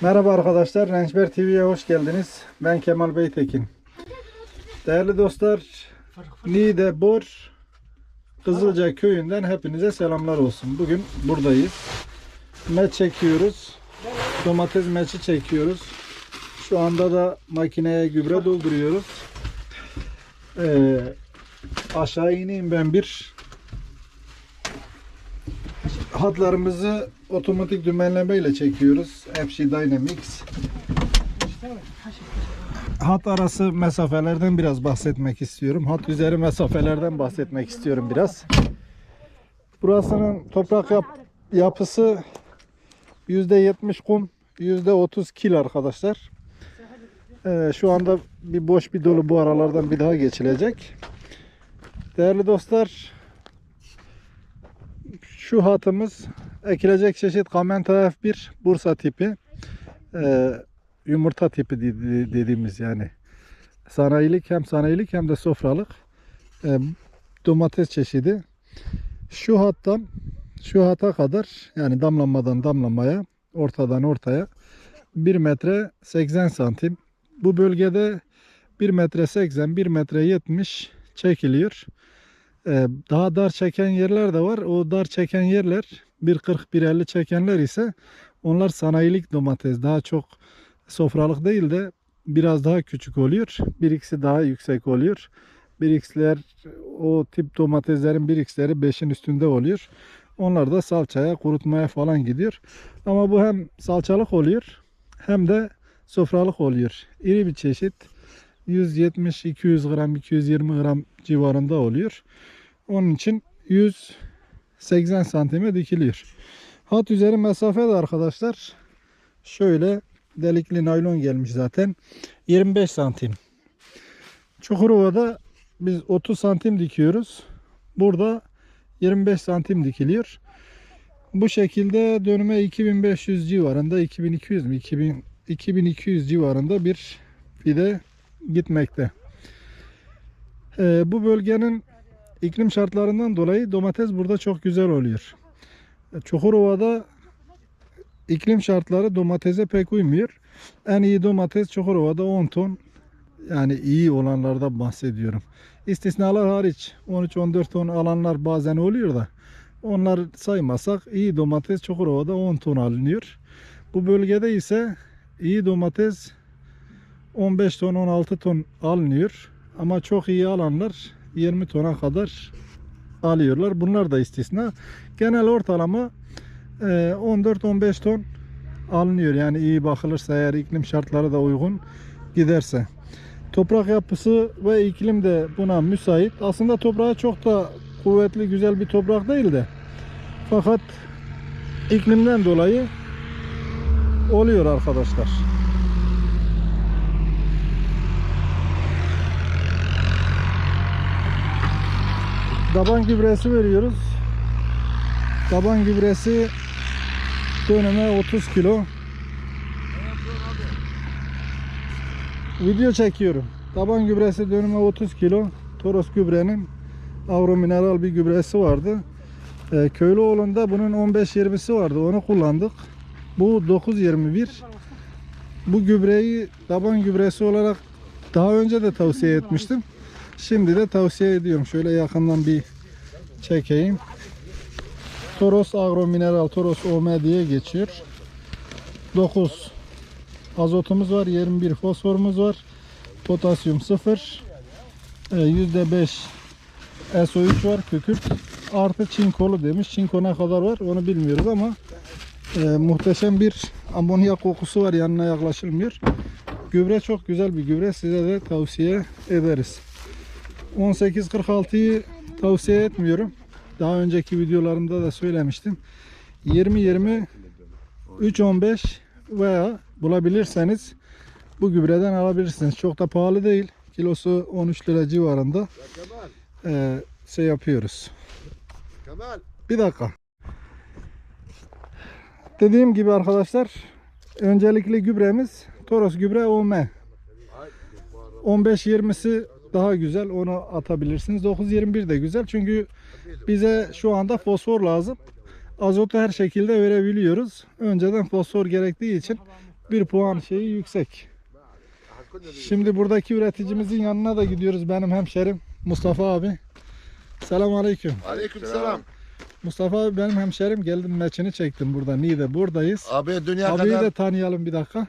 Merhaba arkadaşlar, Rençber TV'ye hoş geldiniz. Ben Kemal Beytekin. Değerli dostlar, Niğde Bor Kızılca köyünden hepinize selamlar olsun. Bugün buradayız. Meç çekiyoruz. Domates meçi çekiyoruz. Şu anda da makineye gübre dolduruyoruz. Ee, aşağı ineyim ben bir. Hatlarımızı otomatik dümenleme ile çekiyoruz. FG Dynamics. Hat arası mesafelerden biraz bahsetmek istiyorum. Hat üzeri mesafelerden bahsetmek istiyorum biraz. Burasının toprak yap- yapısı %70 kum, %30 kil arkadaşlar. Ee, şu anda bir boş bir dolu bu aralardan bir daha geçilecek. Değerli dostlar, şu hatımız ekilecek çeşit Kamenta F1 Bursa tipi. Ee, yumurta tipi dedi- dediğimiz yani. Sanayilik hem sanayilik hem de sofralık ee, domates çeşidi. Şu hattan şu hata kadar yani damlamadan damlamaya ortadan ortaya 1 metre 80 santim. Bu bölgede 1 metre 80 1 metre 70 çekiliyor. Ee, daha dar çeken yerler de var. O dar çeken yerler 1.40 1.50 çekenler ise onlar sanayilik domates. Daha çok sofralık değil de biraz daha küçük oluyor. 1x'i daha yüksek oluyor. 1x'ler o tip domateslerin 1x'leri 5'in üstünde oluyor. Onlar da salçaya, kurutmaya falan gidiyor. Ama bu hem salçalık oluyor hem de sofralık oluyor. İri bir çeşit. 170-200 gram, 220 gram civarında oluyor. Onun için 180 santime dikiliyor. Hat üzeri mesafe de arkadaşlar şöyle delikli naylon gelmiş zaten. 25 santim. Çukurova'da biz 30 santim dikiyoruz. Burada 25 santim dikiliyor. Bu şekilde dönüme 2500 civarında 2200 mi 2000 2200 civarında bir fide gitmekte. Ee, bu bölgenin iklim şartlarından dolayı domates burada çok güzel oluyor. Çukurova'da iklim şartları domatese pek uymuyor. En iyi domates Çukurova'da 10 ton. Yani iyi olanlarda bahsediyorum. İstisnalar hariç 13-14 ton alanlar bazen oluyor da onlar saymasak iyi domates Çukurova'da 10 ton alınıyor. Bu bölgede ise iyi domates 15 ton 16 ton alınıyor. Ama çok iyi alanlar 20 tona kadar alıyorlar. Bunlar da istisna. Genel ortalama e, 14-15 ton alınıyor. Yani iyi bakılırsa eğer iklim şartları da uygun giderse. Toprak yapısı ve iklim de buna müsait. Aslında toprağı çok da kuvvetli güzel bir toprak değil de fakat iklimden dolayı oluyor arkadaşlar. Taban gübresi veriyoruz. Taban gübresi döneme 30 kilo. Video çekiyorum. Taban gübresi dönüme 30 kilo. Toros gübrenin avro mineral bir gübresi vardı. Ee, Köylüoğlu'nda bunun 15-20'si vardı. Onu kullandık. Bu 9-21. Bu gübreyi taban gübresi olarak daha önce de tavsiye etmiştim. Şimdi de tavsiye ediyorum. Şöyle yakından bir çekeyim. Toros Agro Mineral Toros OM diye geçiyor. 9 azotumuz var, 21 fosforumuz var. Potasyum 0. e, %5 SO3 var kükürt. Artı çinkolu demiş. Çinko ne kadar var onu bilmiyoruz ama e, muhteşem bir amonyak kokusu var yanına yaklaşılmıyor. Gübre çok güzel bir gübre. Size de tavsiye ederiz. 1846'yı tavsiye etmiyorum. Daha önceki videolarımda da söylemiştim. 20-20 3-15 veya bulabilirseniz bu gübreden alabilirsiniz. Çok da pahalı değil. Kilosu 13 lira civarında. Ee, şey yapıyoruz. Bir dakika. Dediğim gibi arkadaşlar öncelikli gübremiz Toros gübre OM. 15-20'si daha güzel onu atabilirsiniz. 9-21 de güzel çünkü bize şu anda fosfor lazım. Azotu her şekilde verebiliyoruz. Önceden fosfor gerektiği için bir puan şeyi yüksek. Şimdi buradaki üreticimizin yanına da gidiyoruz benim hemşerim Mustafa abi. Selamun aleyküm. Aleykümselam. Mustafa abi benim hemşerim geldim meçini çektim burada Niğde buradayız. Abi dünya Abiyi kadar de tanıyalım bir dakika.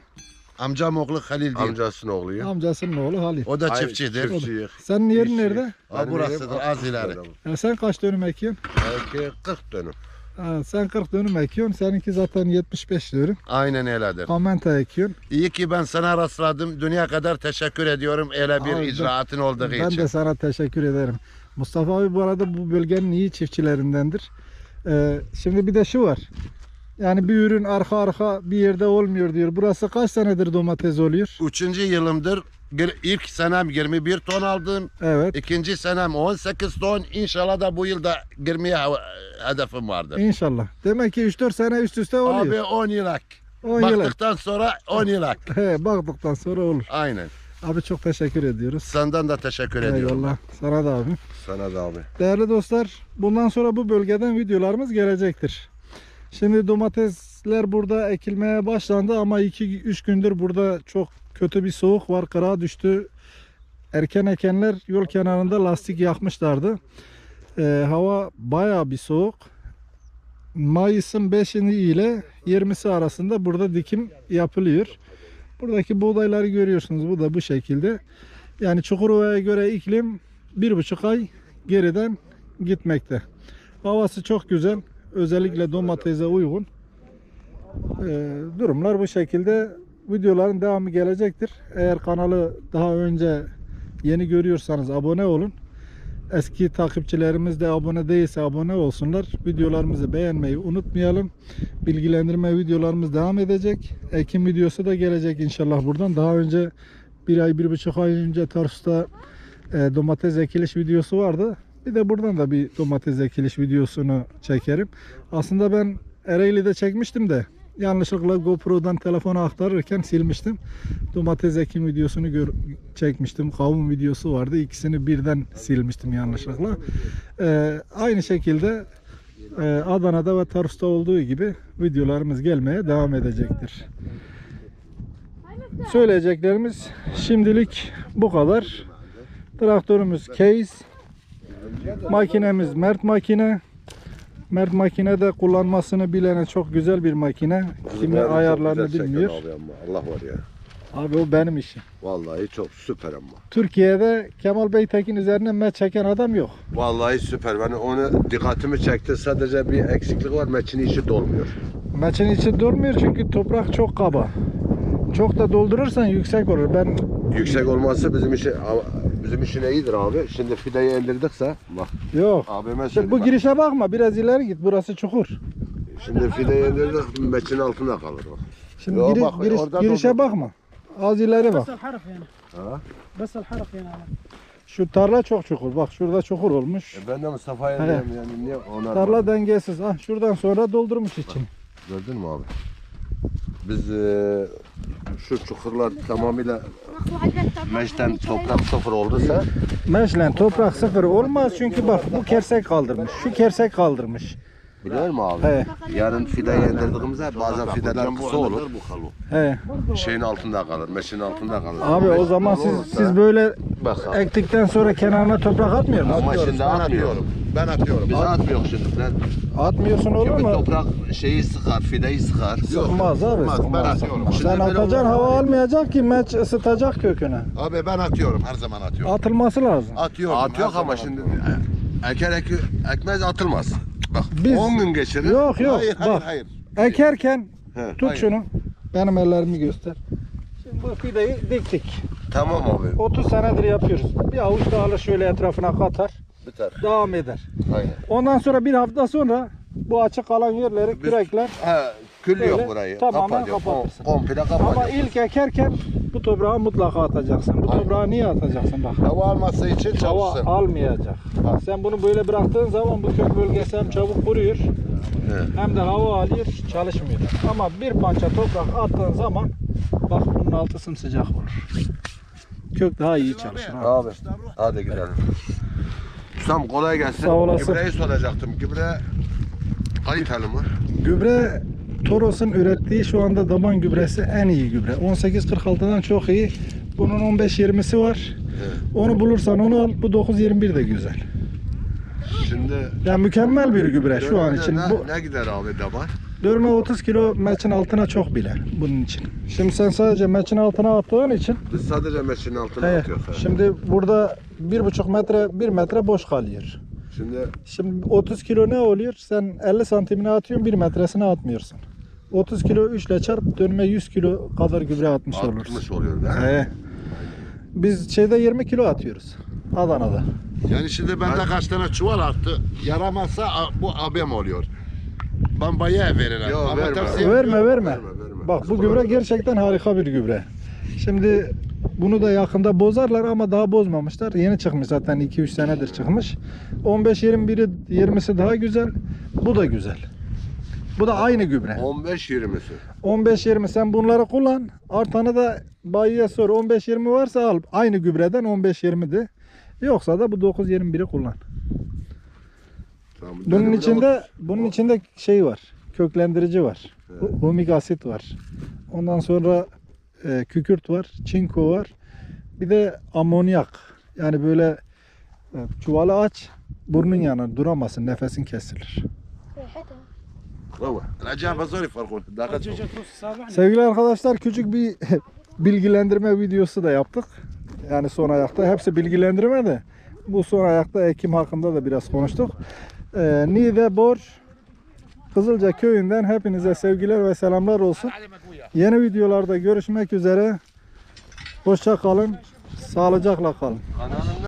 Amcam oğlu Halil değil. Amcasının oğlu ya. Amcasının oğlu Halil. O da çiftçidir. Çiftçi. Senin yerin İşçi. nerede? Ha, burasıdır az ileri. Ya sen kaç dönüm ekiyorsun? Belki 40 dönüm. Ha, sen 40 dönüm ekiyorsun. Seninki zaten 75 dönüm. Aynen öyledir. Kamenta ekiyorsun. İyi ki ben sana rastladım. Dünya kadar teşekkür ediyorum öyle bir Abi, icraatın olduğu Ben için. de sana teşekkür ederim. Mustafa abi bu arada bu bölgenin iyi çiftçilerindendir. Ee, şimdi bir de şu var. Yani bir ürün arka arka bir yerde olmuyor diyor. Burası kaç senedir domates oluyor? Üçüncü yılımdır. İlk senem 21 ton aldım. Evet. İkinci senem 18 ton. İnşallah da bu yılda girmeye he- hedefim vardır. İnşallah. Demek ki 3-4 sene üst üste oluyor. Abi 10 yılak. 10 yıl. Baktıktan sonra 10 yılak. He, baktıktan sonra olur. Aynen. Abi çok teşekkür ediyoruz. Senden de teşekkür ediyorum. Eyvallah. Sana da abi. Sana da abi. Değerli dostlar, bundan sonra bu bölgeden videolarımız gelecektir. Şimdi domatesler burada ekilmeye başlandı ama 2-3 gündür burada çok kötü bir soğuk var. Kırağa düştü. Erken ekenler yol kenarında lastik yakmışlardı. Ee, hava baya bir soğuk. Mayıs'ın 5'ini ile 20'si arasında burada dikim yapılıyor. Buradaki buğdayları görüyorsunuz. Bu da bu şekilde. Yani Çukurova'ya göre iklim bir buçuk ay geriden gitmekte. Havası çok güzel. Özellikle domatese uygun. Ee, durumlar bu şekilde. Videoların devamı gelecektir. Eğer kanalı daha önce yeni görüyorsanız abone olun. Eski takipçilerimiz de abone değilse abone olsunlar. Videolarımızı beğenmeyi unutmayalım. Bilgilendirme videolarımız devam edecek. Ekim videosu da gelecek inşallah buradan. Daha önce bir ay, bir buçuk ay önce Tarsus'ta e, domates ekiliş videosu vardı. Bir de buradan da bir domates ekiliş videosunu çekerim. Aslında ben Ereğli'de çekmiştim de yanlışlıkla GoPro'dan telefona aktarırken silmiştim. Domates ekim videosunu gör- çekmiştim. Kavun videosu vardı. İkisini birden silmiştim yanlışlıkla. E, aynı şekilde e, Adana'da ve Tarsus'ta olduğu gibi videolarımız gelmeye devam edecektir. Söyleyeceklerimiz şimdilik bu kadar. Traktörümüz Case. Makinemiz Mert makine. Mert makine de kullanmasını bilene çok güzel bir makine. Kimi ayarlarını bilmiyor. Abi ama Allah var ya. Abi o benim işim. Vallahi çok süper ama. Türkiye'de Kemal Beytekin üzerine met çeken adam yok. Vallahi süper. Ben onu dikkatimi çekti. Sadece bir eksiklik var. Meçin işi dolmuyor. Meçin içi durmuyor çünkü toprak çok kaba. Çok da doldurursan yüksek olur. Ben Yüksek olması bizim işi ama Bizim için iyidir abi. Şimdi fideyi eldirdikse bak. Yok. Abime söyleyeyim. Bu bak. girişe bakma. Biraz ileri git. Burası çukur. Şimdi fideyi eldirdik meçin altında kalır bak. Şimdi Yo, giri, bak, giriş, girişe oradan. bakma. Az ileri bak. Basal harf yani. Ha? Basal harf yani. Şu tarla çok çukur. Bak şurada çukur olmuş. E ben de Mustafa'ya evet. yani niye ona Tarla bana. dengesiz. Ah şuradan sonra doldurmuş için. Gördün mü abi? Biz e, şu çukurlar tamamıyla meşten toprak sıfır olduysa Meşlen toprak sıfır olmaz çünkü bak bu kersek kaldırmış. Şu kersek kaldırmış. Biliyor musun abi? He, Yarın fideyi indirdiğimizde bazen fideler kısa olur. he. Şeyin altında kalır, meşin altında kalır. Abi o zaman siz siz böyle Bak abi. ektikten sonra kenarına toprak atmıyor musun? Ama şimdi atmıyor. Ben atıyorum. Biz atmıyor şimdi. Lan. Atmıyorsun olur Çünkü mu? toprak şeyi sıkar, fideyi sıkar. Sıkmaz abi. Sıkmaz, ben atıyorum. sıkmaz. Şimdi Sen böyle atacaksın hava almayacak ki meç ısıtacak köküne. Abi ben atıyorum. Her zaman atıyorum. Atılması lazım. Atıyorum. Her zaman ama şimdi atıyorum. eker eki, ekmez atılmaz. Bak Biz- 10 gün geçirir. Yok yok Hayır hayır bak hayır. ekerken He, tut hayır. şunu. Benim ellerimi göster. Şimdi bu fideyi diktik. Tamam abi. 30 senedir yapıyoruz. Bir avuç da alır şöyle etrafına katar. Biter. Devam eder. Aynen. Ondan sonra bir hafta sonra bu açık kalan yerleri kürekler. He, kül yok burayı. tamamen Kapatıyor. Kom- kapatırsın. Komple Ama kapatıyor. ilk ekerken bu toprağı mutlaka atacaksın. Bu Aynen. toprağı niye atacaksın bak. Hava alması için Hava çalışsın. almayacak. Ha. Sen bunu böyle bıraktığın zaman bu kök bölgesi hem çabuk kuruyor Evet. hem de hava alıyor çalışmıyor. Ama bir parça toprak attığın zaman bak bunun altı sımsıcak olur. Kök daha iyi çalışır. ha. Abi hadi gidelim. Ustam kolay gelsin. Sağ olasın. Gübreyi soracaktım. Gübre kaliteli mi? Gübre Toros'un ürettiği şu anda daban gübresi en iyi gübre. 1846'dan çok iyi. Bunun 15-20'si var. Onu bulursan onu al. Bu 9-21 de güzel. Şimdi Yani mükemmel bir gübre şu an için. ne, Bu ne gider abi daban? dönüme 30 kilo meçin altına çok bile bunun için. Şimdi sen sadece meçin altına attığın için Biz sadece meşin altına Evet. atıyoruz. Şimdi burada bir buçuk metre, bir metre boş kalıyor. Şimdi Şimdi 30 kilo ne oluyor? Sen 50 santimine atıyorsun, bir metresine atmıyorsun. 30 kilo 3 ile çarp dönüme 100 kilo kadar gübre atmış olursun. artmış oluyor değil mi? He. Biz şeyde 20 kilo atıyoruz. Adana'da. Yani şimdi bende kaç tane çuval arttı. Yaramazsa a- bu abim oluyor. Ben bayağı veririm. Yo, verme. verme. verme, verme. Bak bu gübre gerçekten harika bir gübre. Şimdi bunu da yakında bozarlar ama daha bozmamışlar. Yeni çıkmış zaten 2-3 senedir çıkmış. 15-21'i 20'si daha güzel. Bu da güzel. Bu da aynı gübre. 15-20'si. 15-20 sen bunları kullan. Artanı da bayiye sor. 15-20 varsa al. Aynı gübreden 15-20'di. Yoksa da bu 9-21'i kullan. Tamam, Bunun içinde bunun içinde şey var. Köklendirici var. Evet. Humik asit var. Ondan sonra e, kükürt var, çinko var. Bir de amonyak. Yani böyle e, çuvalı aç, burnun yanı duramasın, nefesin kesilir. Sevgili arkadaşlar küçük bir bilgilendirme videosu da yaptık. Yani son ayakta. Hepsi bilgilendirme de. Bu son ayakta Ekim hakkında da biraz konuştuk. Ee, Niğde Bor Kızılca köyünden hepinize sevgiler ve selamlar olsun. Yeni videolarda görüşmek üzere. Hoşça kalın. Sağlıcakla kalın.